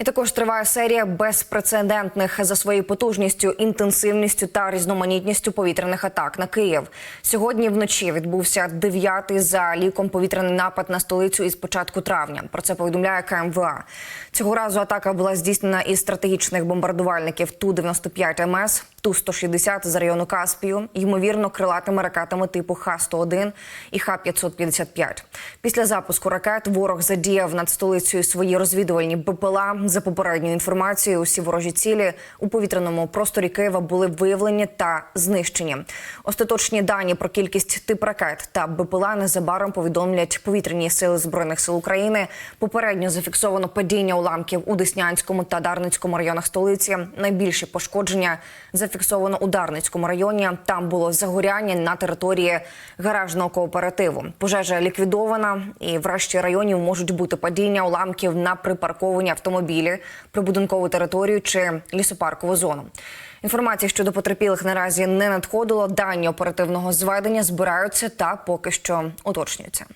І також триває серія безпрецедентних за своєю потужністю, інтенсивністю та різноманітністю повітряних атак на Київ. Сьогодні вночі відбувся дев'ятий за ліком повітряний напад на столицю із початку травня. Про це повідомляє КМВА. Цього разу атака була здійснена із стратегічних бомбардувальників ту 95 МС, ту 160 з району Каспію, ймовірно, крилатими ракетами типу Х-101 і Х-555. Після запуску ракет ворог задіяв над столицею свої розвідувальні БПЛА. За попередньою інформацією, усі ворожі цілі у повітряному просторі Києва були виявлені та знищені. Остаточні дані про кількість тип ракет та БПЛА незабаром повідомлять повітряні сили збройних сил України. Попередньо зафіксовано падіння уламків у Деснянському та Дарницькому районах столиці. Найбільші пошкодження зафіксовано у Дарницькому районі. Там було загоряння на території гаражного кооперативу. Пожежа ліквідована, і в решті районів можуть бути падіння уламків на припарковані автомобілі, прибудинкову територію чи лісопаркову зону. Інформації щодо потерпілих наразі не надходило. Дані оперативного зведення збираються та поки що уточнюються.